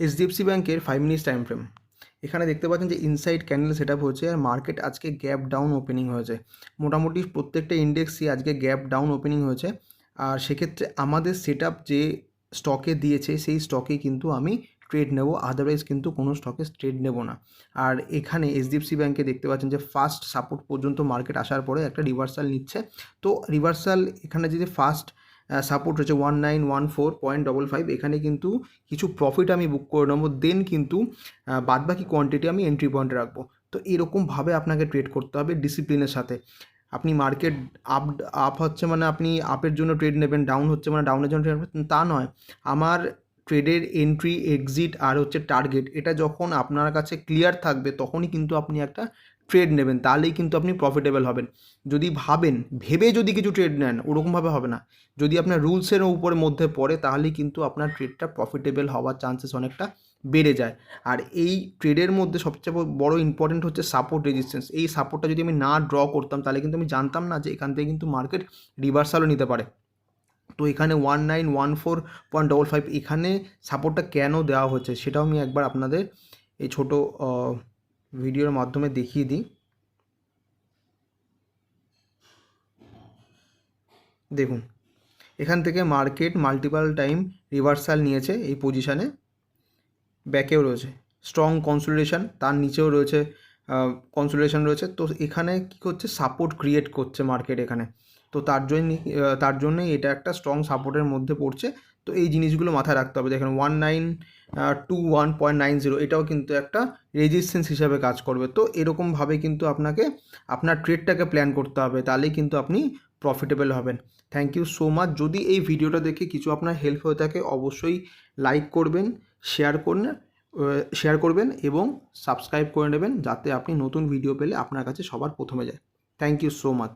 HDFC ব্যাংকের five minutes time frame এখানে দেখতে পাচ্ছেন যে ইনসাইড ক্যান্ডেল সেট হয়েছে আর মার্কেট আজকে গ্যাপ ডাউন ওপেনিং হয়েছে। মোটামুটি প্রত্যেকটা ইন্ডেক্সই আজকে গ্যাপ ডাউন ওপেনিং হয়েছে। আর সেক্ষেত্রে আমাদের সেট যে স্টকে দিয়েছে, সেই স্টকেই কিন্তু আমি ট্রেড নেব আদারওয়াইজ কিন্তু কোনো স্টকে ট্রেড নেব না। আর এখানে এইচডিএফসি ব্যাংকে দেখতে পাচ্ছেন যে ফার্স্ট সাপোর্ট পর্যন্ত মার্কেট আসার পরে একটা রিভার্সাল নিচ্ছে। তো রিভার্সাল এখানে যে ফার্স্ট সাপোর্ট রয়েছে one nine one four point double five এখানে কিন্তু কিছু প্রফিট আমি বুক করে নেব। দেন কিন্তু বাদবাকি কোয়ান্টিটি আমি এন্ট্রি পয়েন্টে রাখব। তো এরকমভাবে আপনাকে ট্রেড করতে হবে ডিসিপ্লিনের সাথে। আপনি মার্কেট আপ আপ হচ্ছে মানে আপনি আপের জন্য ট্রেড নেবেন ডাউন হচ্ছে মানে ডাউনের জন্য ট্রেড তা নয়। আমার ট্রেডের এন্ট্রি এক্সিট আর হচ্ছে টার্গেট এটা যখন আপনার কাছে ক্লিয়ার থাকবে তখনই কিন্তু আপনি একটা ট্রেড নেবেন, তাহলেই কিন্তু আপনি প্রফিটেবল হবেন। যদি ভাবেন, ভেবে যদি কিছু ট্রেড নেন, ওরকমভাবে হবে না। যদি আপনার রুলসের উপরে মধ্যে পড়ে, তাহলেই কিন্তু আপনার ট্রেডটা প্রফিটেবল হওয়ার চান্সেস অনেকটা বেড়ে যায়। আর এই ট্রেডের মধ্যে সবচেয়ে বড় ইম্পর্টেন্ট হচ্ছে সাপোর্ট রেজিস্ট্যান্স এই সাপোর্টটা যদি আমি না ড্র করতাম, তাহলে কিন্তু আমি জানতাম না যে এখান থেকে কিন্তু মার্কেট রিভার্সালও নিতে পারে। তো এখানে one nine one four point double five এখানে সাপোর্টটা কেন দেওয়া হচ্ছে সেটাও আমি একবার আপনাদের এই ছোটো ভিডিওর মাধ্যমে দেখিয়ে দিই। দেখুন, এখান থেকে মার্কেট মাল্টিপাল টাইম রিভার্সাল নিয়েছে এই পজিশানে ব্যাকেও রয়েছে। স্ট্রং কনসোলিডেশন তার নিচেও রয়েছে কনসোলিডেশন রয়েছে। তো এখানে কী করছে? সাপোর্ট ক্রিয়েট করছে মার্কেট এখানে। তো তার জন্যই আহ, তার জন্যই এটা একটা স্ট্রং সাপোর্টের মধ্যে পড়ছে। তো এই জিনিসগুলো মাথায় রাখতে হবে। দেখেন one nine two one point nine zero এটাও কিন্তু একটা রেজিস্ট্যান্স হিসাবে কাজ করবে। তো এরকমভাবে কিন্তু আপনাকে আপনার ট্রেডটাকে প্ল্যান করতে হবে। তাহলেই কিন্তু আপনি প্রফিটেবল হবেন। থ্যাংক ইউ সো মাচ যদি এই ভিডিওটা দেখে কিছু আপনার হেল্প হয়ে থাকে অবশ্যই লাইক করবেন শেয়ার করুন শেয়ার করবেন এবং সাবস্ক্রাইব করে নেবেন যাতে আপনি নতুন ভিডিও পেলে আপনার কাছে সবার প্রথমে যায়। Thank you so much